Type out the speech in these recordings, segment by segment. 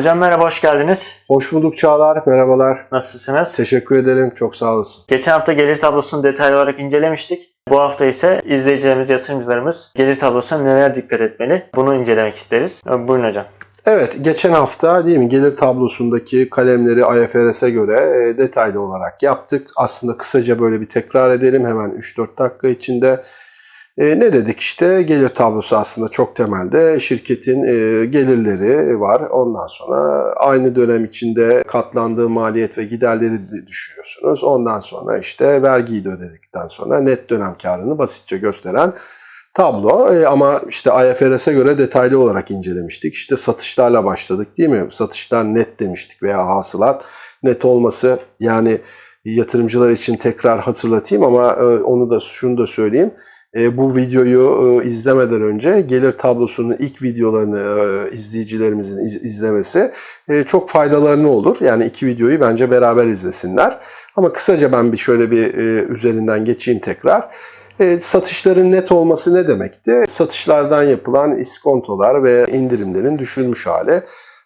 Hocam merhaba, hoş geldiniz. Hoş bulduk Çağlar, merhabalar. Nasılsınız? Teşekkür ederim, çok sağ olasın. Geçen hafta gelir tablosunu detaylı olarak incelemiştik. Bu hafta ise izleyicilerimiz, yatırımcılarımız gelir tablosuna neler dikkat etmeli bunu incelemek isteriz. Buyurun hocam. Evet, geçen hafta değil mi gelir tablosundaki kalemleri IFRS'e göre e, detaylı olarak yaptık. Aslında kısaca böyle bir tekrar edelim hemen 3-4 dakika içinde. E, ne dedik işte gelir tablosu aslında çok temelde şirketin e, gelirleri var. Ondan sonra aynı dönem içinde katlandığı maliyet ve giderleri de düşürüyorsunuz. Ondan sonra işte vergiyi de ödedikten sonra net dönem karını basitçe gösteren tablo E, ama işte IFRS'e göre detaylı olarak incelemiştik. İşte satışlarla başladık değil mi? Satışlar net demiştik veya hasılat net olması yani yatırımcılar için tekrar hatırlatayım ama e, onu da şunu da söyleyeyim. E, bu videoyu e, izlemeden önce gelir tablosunun ilk videolarını e, izleyicilerimizin iz- izlemesi çok faydalarını olur. Yani iki videoyu bence beraber izlesinler. Ama kısaca ben bir şöyle bir üzerinden geçeyim tekrar. Satışların net olması ne demekti? Satışlardan yapılan iskontolar ve indirimlerin düşülmüş hali.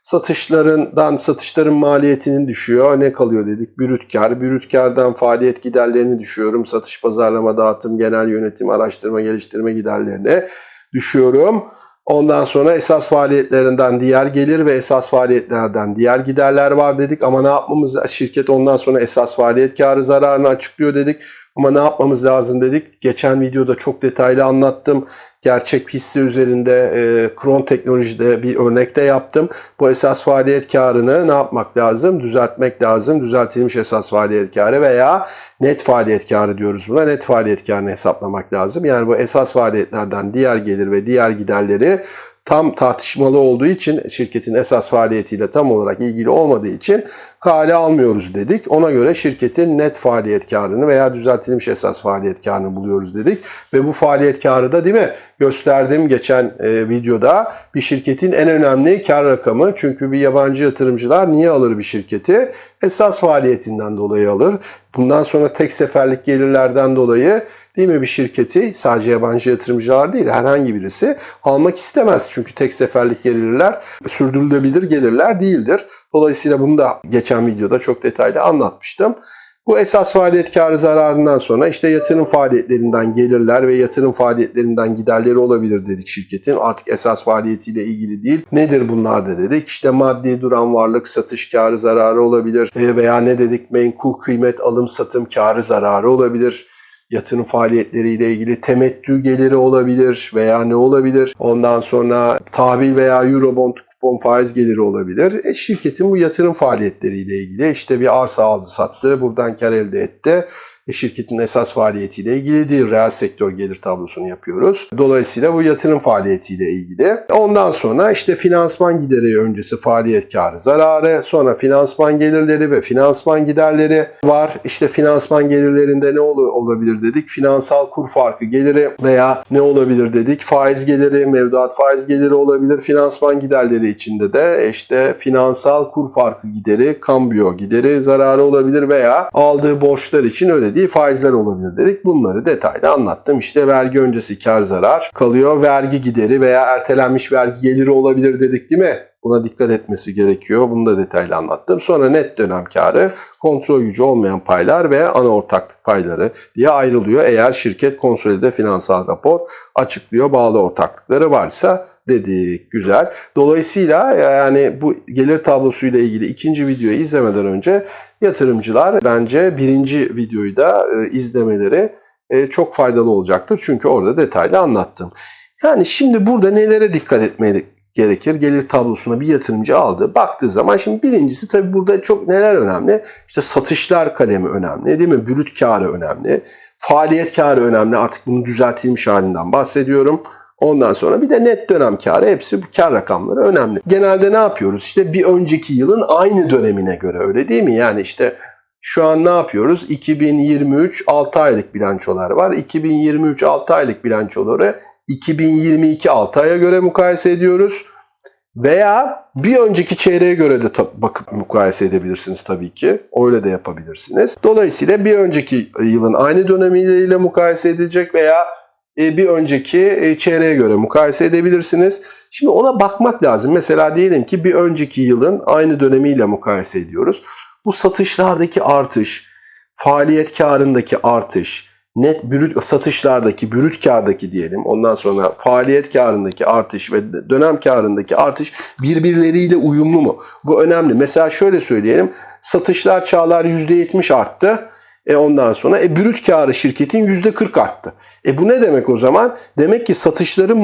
Satışlarından satışların maliyetinin düşüyor. Ne kalıyor dedik? Brüt kar. Faaliyet giderlerini düşüyorum. Satış, pazarlama, dağıtım, genel yönetim, araştırma, geliştirme giderlerini düşüyorum. Ondan sonra esas faaliyetlerinden diğer gelir ve esas faaliyetlerden diğer giderler var dedik. Ama ne yapmamız şirket ondan sonra esas faaliyet karı zararını açıklıyor dedik. Ama ne yapmamız lazım dedik. Geçen videoda çok detaylı anlattım. Gerçek hisse üzerinde e, Kron Teknoloji'de bir örnekte yaptım. Bu esas faaliyet karını ne yapmak lazım? Düzeltmek lazım. Düzeltilmiş esas faaliyet karı veya net faaliyet karı diyoruz buna. Net faaliyet karını hesaplamak lazım. Yani bu esas faaliyetlerden diğer gelir ve diğer giderleri tam tartışmalı olduğu için şirketin esas faaliyetiyle tam olarak ilgili olmadığı için kale almıyoruz dedik. Ona göre şirketin net faaliyet karını veya düzeltilmiş esas faaliyet karını buluyoruz dedik. Ve bu faaliyet karı da değil mi gösterdim geçen e, videoda bir şirketin en önemli kar rakamı. Çünkü bir yabancı yatırımcılar niye alır bir şirketi? Esas faaliyetinden dolayı alır. Bundan sonra tek seferlik gelirlerden dolayı değil mi bir şirketi sadece yabancı yatırımcılar değil herhangi birisi almak istemez. Çünkü tek seferlik gelirler sürdürülebilir gelirler değildir. Dolayısıyla bunu da geçen videoda çok detaylı anlatmıştım. Bu esas faaliyet karı zararından sonra işte yatırım faaliyetlerinden gelirler ve yatırım faaliyetlerinden giderleri olabilir dedik şirketin. Artık esas faaliyetiyle ilgili değil. Nedir bunlar da dedik. İşte maddi duran varlık, satış karı zararı olabilir E, veya ne dedik menkul kıymet alım satım karı zararı olabilir yatırım faaliyetleriyle ilgili temettü geliri olabilir veya ne olabilir? Ondan sonra tahvil veya eurobond kupon faiz geliri olabilir. E, şirketin bu yatırım faaliyetleriyle ilgili işte bir arsa aldı sattı, buradan kar elde etti. E, şirketin esas faaliyetiyle ilgili değil, reel sektör gelir tablosunu yapıyoruz. Dolayısıyla bu yatırım faaliyetiyle ilgili. Ondan sonra işte finansman gideri öncesi faaliyet karı zararı, sonra finansman gelirleri ve finansman giderleri var. İşte finansman gelirlerinde ne ol- olabilir dedik? Finansal kur farkı geliri veya ne olabilir dedik? Faiz geliri, mevduat faiz geliri olabilir. Finansman giderleri içinde de işte finansal kur farkı gideri, kambiyo gideri zararı olabilir veya aldığı borçlar için ödediği faizler olabilir dedik. Bunları detaylı anlattım. İşte vergi öncesi kar zarar kalıyor. Vergi gideri veya ertelenmiş vergi geliri olabilir dedik değil mi? Buna dikkat etmesi gerekiyor. Bunu da detaylı anlattım. Sonra net dönem karı, kontrol gücü olmayan paylar ve ana ortaklık payları diye ayrılıyor. Eğer şirket konsolide finansal rapor açıklıyor, bağlı ortaklıkları varsa dedik. Güzel. Dolayısıyla yani bu gelir tablosuyla ilgili ikinci videoyu izlemeden önce yatırımcılar bence birinci videoyu da e, izlemeleri e, çok faydalı olacaktır. Çünkü orada detaylı anlattım. Yani şimdi burada nelere dikkat etmeli gerekir? Gelir tablosuna bir yatırımcı aldı. Baktığı zaman şimdi birincisi tabii burada çok neler önemli? İşte satışlar kalemi önemli değil mi? Brüt karı önemli. Faaliyet karı önemli. Artık bunun düzeltilmiş halinden bahsediyorum. Ondan sonra bir de net dönem karı hepsi bu kar rakamları önemli. Genelde ne yapıyoruz? İşte bir önceki yılın aynı dönemine göre öyle değil mi? Yani işte şu an ne yapıyoruz? 2023 6 aylık bilançolar var. 2023 6 aylık bilançoları 2022 6 aya göre mukayese ediyoruz. Veya bir önceki çeyreğe göre de bakıp mukayese edebilirsiniz tabii ki. Öyle de yapabilirsiniz. Dolayısıyla bir önceki yılın aynı dönemiyle mukayese edilecek veya bir önceki e, çeyreğe göre mukayese edebilirsiniz. Şimdi ona bakmak lazım. Mesela diyelim ki bir önceki yılın aynı dönemiyle mukayese ediyoruz. Bu satışlardaki artış, faaliyet karındaki artış, net brüt satışlardaki, brüt kardaki diyelim. Ondan sonra faaliyet karındaki artış ve dönem karındaki artış birbirleriyle uyumlu mu? Bu önemli. Mesela şöyle söyleyelim. Satışlar çağlar %70 arttı. E ondan sonra e brüt karı şirketin %40 arttı. E bu ne demek o zaman? Demek ki satışların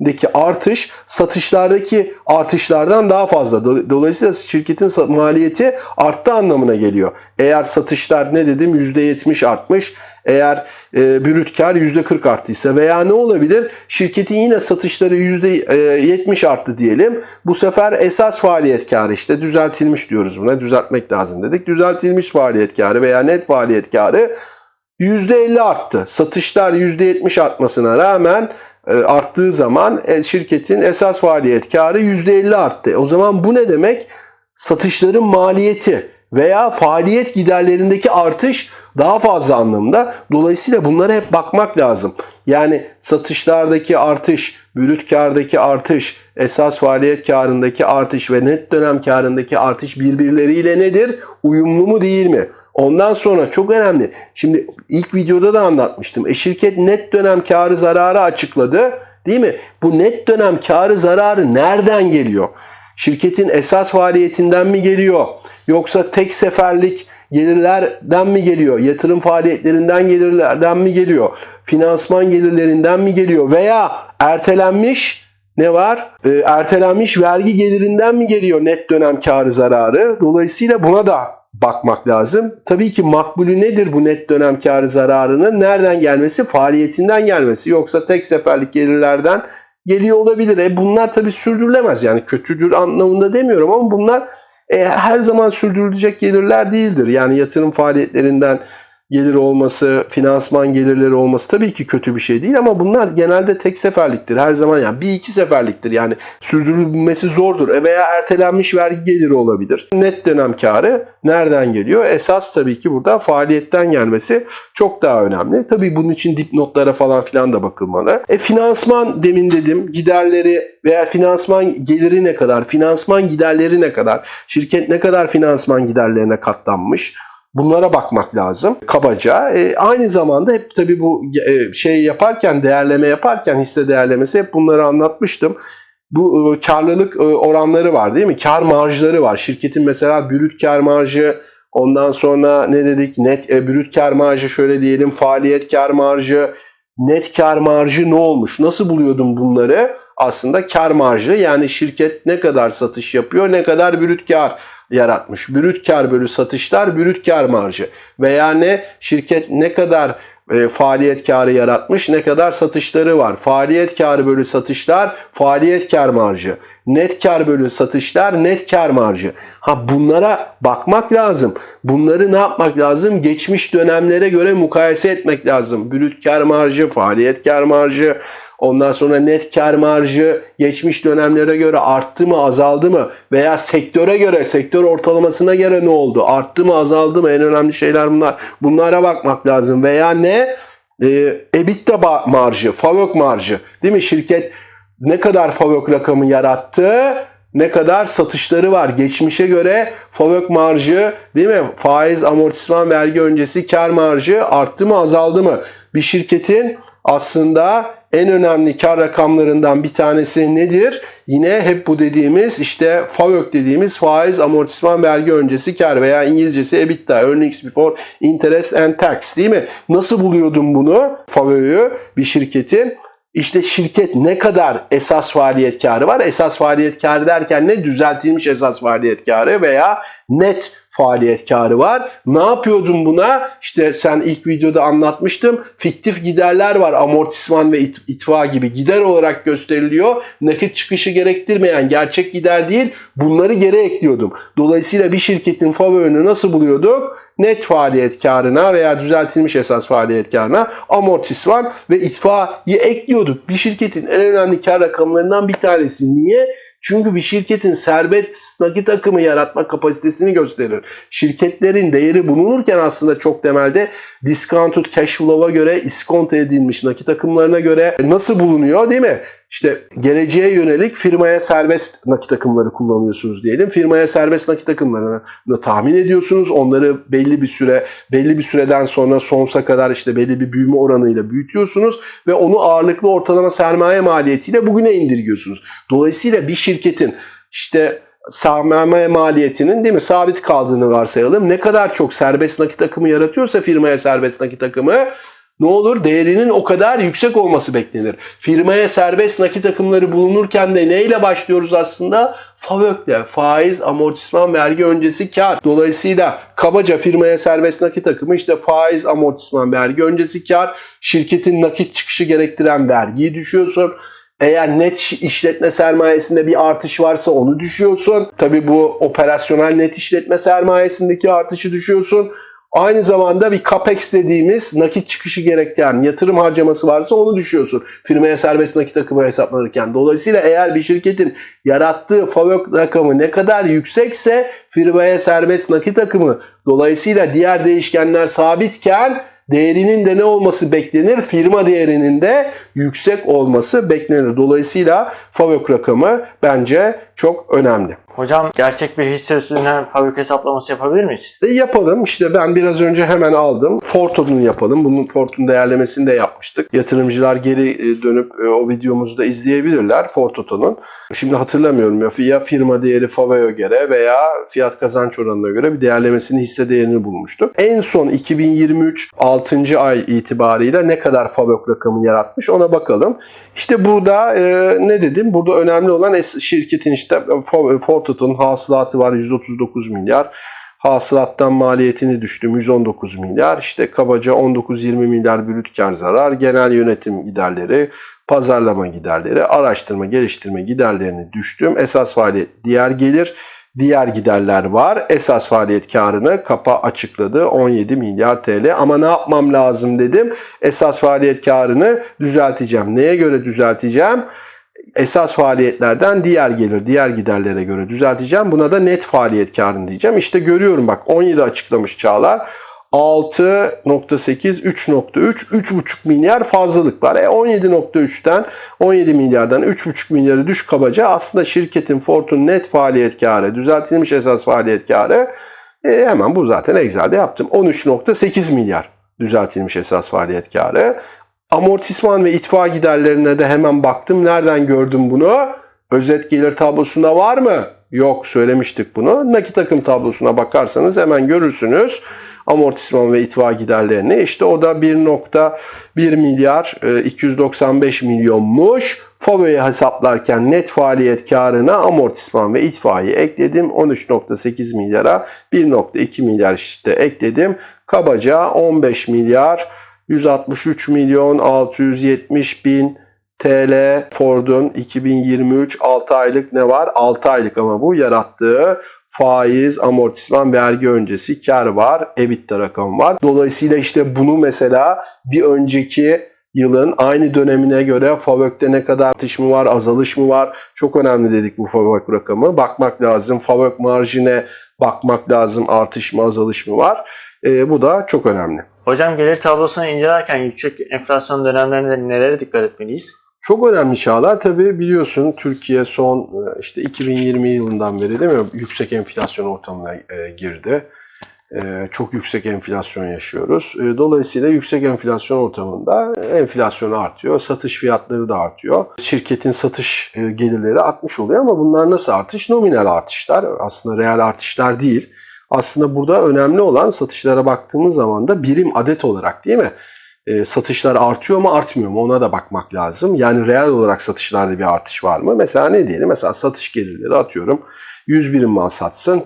maliyetindeki artış satışlardaki artışlardan daha fazla. Do- Dolayısıyla şirketin maliyeti arttı anlamına geliyor. Eğer satışlar ne dedim %70 artmış. Eğer e, brüt kar %40 arttıysa veya ne olabilir? Şirketin yine satışları %70 arttı diyelim. Bu sefer esas faaliyet karı işte düzeltilmiş diyoruz buna. Düzeltmek lazım dedik. Düzeltilmiş faaliyet karı veya net faaliyet karı %50 arttı. Satışlar %70 artmasına rağmen arttığı zaman e, şirketin esas faaliyet karı %50 arttı. O zaman bu ne demek? Satışların maliyeti veya faaliyet giderlerindeki artış daha fazla anlamda. Dolayısıyla bunlara hep bakmak lazım. Yani satışlardaki artış, brüt kardaki artış, esas faaliyet karındaki artış ve net dönem karındaki artış birbirleriyle nedir? Uyumlu mu değil mi? Ondan sonra çok önemli. Şimdi ilk videoda da anlatmıştım. E şirket net dönem karı zararı açıkladı. Değil mi? Bu net dönem karı zararı nereden geliyor? Şirketin esas faaliyetinden mi geliyor? Yoksa tek seferlik gelirlerden mi geliyor? Yatırım faaliyetlerinden gelirlerden mi geliyor? Finansman gelirlerinden mi geliyor? Veya ertelenmiş ne var? E, ertelenmiş vergi gelirinden mi geliyor net dönem karı zararı? Dolayısıyla buna da bakmak lazım. Tabii ki makbulü nedir bu net dönem karı zararının? Nereden gelmesi? Faaliyetinden gelmesi. Yoksa tek seferlik gelirlerden geliyor olabilir. E bunlar tabii sürdürülemez. Yani kötüdür anlamında demiyorum ama bunlar e, her zaman sürdürülecek gelirler değildir. Yani yatırım faaliyetlerinden gelir olması, finansman gelirleri olması tabii ki kötü bir şey değil ama bunlar genelde tek seferliktir. Her zaman yani bir iki seferliktir. Yani sürdürülmesi zordur. E veya ertelenmiş vergi geliri olabilir. Net dönem karı nereden geliyor? Esas tabii ki burada faaliyetten gelmesi çok daha önemli. Tabii bunun için dipnotlara falan filan da bakılmalı. E finansman demin dedim giderleri veya finansman geliri ne kadar, finansman giderleri ne kadar, şirket ne kadar finansman giderlerine katlanmış. Bunlara bakmak lazım kabaca. E, aynı zamanda hep tabii bu e, şey yaparken, değerleme yaparken hisse değerlemesi hep bunları anlatmıştım. Bu e, karlılık e, oranları var değil mi? Kar marjları var. Şirketin mesela brüt kar marjı, ondan sonra ne dedik? Net e, brüt kar marjı şöyle diyelim, faaliyet kar marjı, net kar marjı ne olmuş? Nasıl buluyordum bunları? Aslında kar marjı yani şirket ne kadar satış yapıyor, ne kadar brüt kar yaratmış. Brüt kar bölü satışlar brüt kar marjı. Veya ne şirket ne kadar e, faaliyet karı yaratmış, ne kadar satışları var. Faaliyet karı bölü satışlar faaliyet kar marjı. Net kar bölü satışlar net kar marjı. Ha bunlara bakmak lazım. Bunları ne yapmak lazım? Geçmiş dönemlere göre mukayese etmek lazım. Brüt kar marjı, faaliyet kar marjı, Ondan sonra net kar marjı geçmiş dönemlere göre arttı mı azaldı mı? Veya sektöre göre sektör ortalamasına göre ne oldu? Arttı mı azaldı mı? En önemli şeyler bunlar. Bunlara bakmak lazım. Veya ne? E, EBITDA marjı FAVÖK marjı. Değil mi? Şirket ne kadar FAVÖK rakamı yarattı ne kadar satışları var. Geçmişe göre FAVÖK marjı değil mi? Faiz, amortisman, vergi öncesi kar marjı arttı mı azaldı mı? Bir şirketin aslında en önemli kar rakamlarından bir tanesi nedir? Yine hep bu dediğimiz işte FAVÖK dediğimiz faiz, amortisman, vergi öncesi kar veya İngilizcesi EBITDA, earnings before interest and tax değil mi? Nasıl buluyordum bunu? FAVÖK'ü bir şirketin işte şirket ne kadar esas faaliyet karı var? Esas faaliyet karı derken ne? Düzeltilmiş esas faaliyet karı veya net faaliyet karı var. Ne yapıyordum buna? İşte sen ilk videoda anlatmıştım. Fiktif giderler var. Amortisman ve it- itfa gibi gider olarak gösteriliyor. Nakit çıkışı gerektirmeyen gerçek gider değil. Bunları geri ekliyordum. Dolayısıyla bir şirketin favörünü nasıl buluyorduk? Net faaliyet karına veya düzeltilmiş esas faaliyet karına amortisman ve itfaiye ekliyorduk. Bir şirketin en önemli kar rakamlarından bir tanesi. Niye? Çünkü bir şirketin serbest nakit akımı yaratma kapasitesini gösterir. Şirketlerin değeri bulunurken aslında çok temelde discounted cash flow'a göre, iskonto edilmiş nakit akımlarına göre nasıl bulunuyor değil mi? İşte geleceğe yönelik firmaya serbest nakit akımları kullanıyorsunuz diyelim. Firmaya serbest nakit akımlarını tahmin ediyorsunuz. Onları belli bir süre, belli bir süreden sonra sonsuza kadar işte belli bir büyüme oranıyla büyütüyorsunuz ve onu ağırlıklı ortalama sermaye maliyetiyle bugüne indirgiyorsunuz. Dolayısıyla bir şirketin işte sermaye maliyetinin değil mi sabit kaldığını varsayalım. Ne kadar çok serbest nakit akımı yaratıyorsa firmaya serbest nakit akımı ne olur? Değerinin o kadar yüksek olması beklenir. Firmaya serbest nakit akımları bulunurken de neyle başlıyoruz aslında? FAVÖK'le, faiz, amortisman, vergi öncesi kar. Dolayısıyla kabaca firmaya serbest nakit akımı işte faiz, amortisman, vergi öncesi kar. Şirketin nakit çıkışı gerektiren vergiyi düşüyorsun. Eğer net işletme sermayesinde bir artış varsa onu düşüyorsun. Tabi bu operasyonel net işletme sermayesindeki artışı düşüyorsun. Aynı zamanda bir capex dediğimiz nakit çıkışı gerektiren yatırım harcaması varsa onu düşüyorsun. Firmaya serbest nakit akımı hesaplanırken. Dolayısıyla eğer bir şirketin yarattığı FAVÖK rakamı ne kadar yüksekse firmaya serbest nakit akımı dolayısıyla diğer değişkenler sabitken değerinin de ne olması beklenir? Firma değerinin de yüksek olması beklenir. Dolayısıyla FAVÖK rakamı bence çok önemli. Hocam gerçek bir hisse üstünden fabrika hesaplaması yapabilir miyiz? E yapalım. İşte ben biraz önce hemen aldım. Forto'nun yapalım. Bunun Forto'nun değerlemesini de yapmıştık. Yatırımcılar geri e, dönüp e, o videomuzu da izleyebilirler Forto'nun. Şimdi hatırlamıyorum ya, firma değeri FAVÖ'ye göre veya fiyat kazanç oranına göre bir değerlemesini hisse değerini bulmuştuk. En son 2023 6. ay itibarıyla ne kadar FAVÖK rakamı yaratmış ona bakalım. İşte burada e, ne dedim? Burada önemli olan şirketin işte Forto'nun hasılatı var 139 milyar. Hasılattan maliyetini düştüm 119 milyar. İşte kabaca 19-20 milyar brüt kar zarar. Genel yönetim giderleri, pazarlama giderleri, araştırma geliştirme giderlerini düştüm. Esas faaliyet diğer gelir. Diğer giderler var. Esas faaliyet karını kapa açıkladı 17 milyar TL. Ama ne yapmam lazım dedim. Esas faaliyet karını düzelteceğim. Neye göre düzelteceğim? Esas faaliyetlerden diğer gelir, diğer giderlere göre düzelteceğim. Buna da net faaliyet karını diyeceğim. İşte görüyorum bak 17 açıklamış Çağlar. 6.8, 3.3, 3.5 milyar fazlalık var. E 17.3'ten 17 milyardan 3.5 milyarı düş kabaca aslında şirketin Fort'un net faaliyet karı, düzeltilmiş esas faaliyet karı e, hemen bu zaten Excel'de yaptım. 13.8 milyar düzeltilmiş esas faaliyet karı. Amortisman ve itfa giderlerine de hemen baktım. Nereden gördüm bunu? Özet gelir tablosunda var mı? Yok söylemiştik bunu. Nakit akım tablosuna bakarsanız hemen görürsünüz. Amortisman ve itfa giderlerini. İşte o da 1.1 milyar e, 295 milyonmuş. FAVÖ'ye hesaplarken net faaliyet karına amortisman ve itfaiye ekledim. 13.8 milyara 1.2 milyar işte ekledim. Kabaca 15 milyar 163 milyon 670 bin TL Ford'un 2023 6 aylık ne var? 6 aylık ama bu yarattığı faiz, amortisman, vergi öncesi kar var. EBITDA rakamı var. Dolayısıyla işte bunu mesela bir önceki yılın aynı dönemine göre FAVÖK'te ne kadar artış mı var, azalış mı var? Çok önemli dedik bu FAVÖK rakamı. Bakmak lazım. FAVÖK marjine bakmak lazım. Artış mı, azalış mı var? Ee, bu da çok önemli. Hocam gelir tablosunu incelerken yüksek enflasyon dönemlerinde nelere dikkat etmeliyiz? Çok önemli çağlar. Tabii biliyorsun Türkiye son e, işte 2020 yılından beri değil mi yüksek enflasyon ortamına e, girdi. E, çok yüksek enflasyon yaşıyoruz. Dolayısıyla yüksek enflasyon ortamında enflasyon artıyor, satış fiyatları da artıyor. Şirketin satış gelirleri artmış oluyor ama bunlar nasıl artış? Nominal artışlar. Aslında reel artışlar değil. Aslında burada önemli olan satışlara baktığımız zaman da birim adet olarak değil mi? E, satışlar artıyor mu artmıyor mu ona da bakmak lazım. Yani reel olarak satışlarda bir artış var mı? Mesela ne diyelim? Mesela satış gelirleri atıyorum 100 birim mal satsın.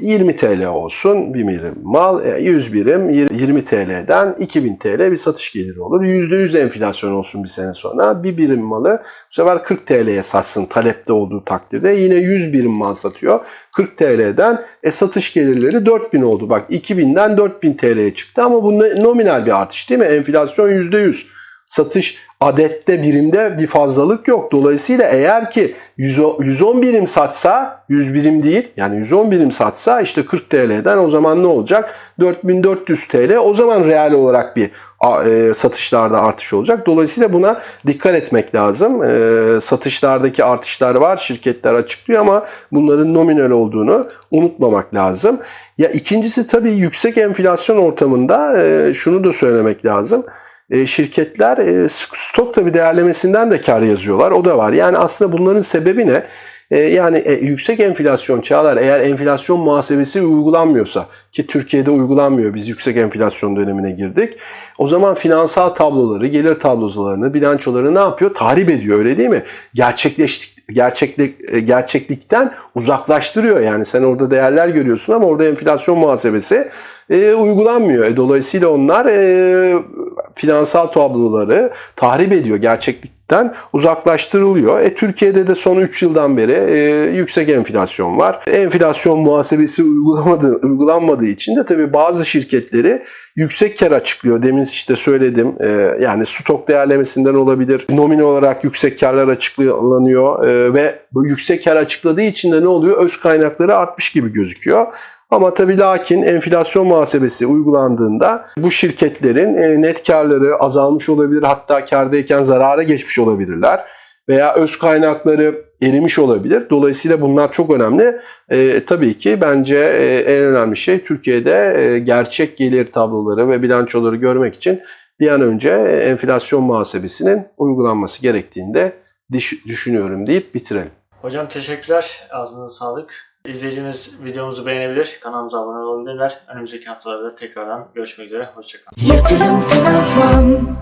20 TL olsun bir birim mal. E, 100 birim 20 TL'den 2000 TL bir satış geliri olur. %100 enflasyon olsun bir sene sonra. Bir birim malı bu sefer 40 TL'ye satsın talepte olduğu takdirde. Yine 100 birim mal satıyor. 40 TL'den e, satış gelirleri 4000 oldu. Bak 2000'den 4000 TL'ye çıktı ama bu nominal bir artış değil mi? Enflasyon %100. Satış adette birimde bir fazlalık yok. Dolayısıyla eğer ki 100 110 birim satsa 100 birim değil yani 110 birim satsa işte 40 TL'den o zaman ne olacak? 4400 TL o zaman reel olarak bir e, satışlarda artış olacak. Dolayısıyla buna dikkat etmek lazım. E, satışlardaki artışlar var. Şirketler açıklıyor ama bunların nominal olduğunu unutmamak lazım. Ya ikincisi tabii yüksek enflasyon ortamında e, şunu da söylemek lazım. E, şirketler e, stok tabii değerlemesinden de kar yazıyorlar. O da var. Yani aslında bunların sebebi ne? E, yani yüksek enflasyon çağlar eğer enflasyon muhasebesi uygulanmıyorsa ki Türkiye'de uygulanmıyor biz yüksek enflasyon dönemine girdik. O zaman finansal tabloları, gelir tablolarını, bilançoları ne yapıyor? Tahrip ediyor öyle değil mi? Gerçekleştik gerçeklik gerçeklikten uzaklaştırıyor. Yani sen orada değerler görüyorsun ama orada enflasyon muhasebesi e, uygulanmıyor. E, dolayısıyla onlar e, finansal tabloları tahrip ediyor. Gerçeklikten uzaklaştırılıyor. E, Türkiye'de de son 3 yıldan beri e, yüksek enflasyon var. Enflasyon muhasebesi uygulamadığı, uygulanmadığı için de tabii bazı şirketleri yüksek kar açıklıyor. Demin işte söyledim. E, yani stok değerlemesinden olabilir. Nomine olarak yüksek karlar açıklanıyor e, ve bu yüksek kar açıkladığı için de ne oluyor? Öz kaynakları artmış gibi gözüküyor. Ama tabii lakin enflasyon muhasebesi uygulandığında bu şirketlerin e, net karları azalmış olabilir. Hatta kardayken zarara geçmiş olabilirler. Veya öz kaynakları erimiş olabilir. Dolayısıyla bunlar çok önemli. E, tabii ki bence e, en önemli şey Türkiye'de e, gerçek gelir tabloları ve bilançoları görmek için bir an önce enflasyon muhasebesinin uygulanması gerektiğini de düş- düşünüyorum deyip bitirelim. Hocam teşekkürler. Ağzınıza sağlık. İzleyicimiz videomuzu beğenebilir, kanalımıza abone olabilirler. Önümüzdeki haftalarda tekrardan görüşmek üzere. Hoşçakalın. Yatırım Finansman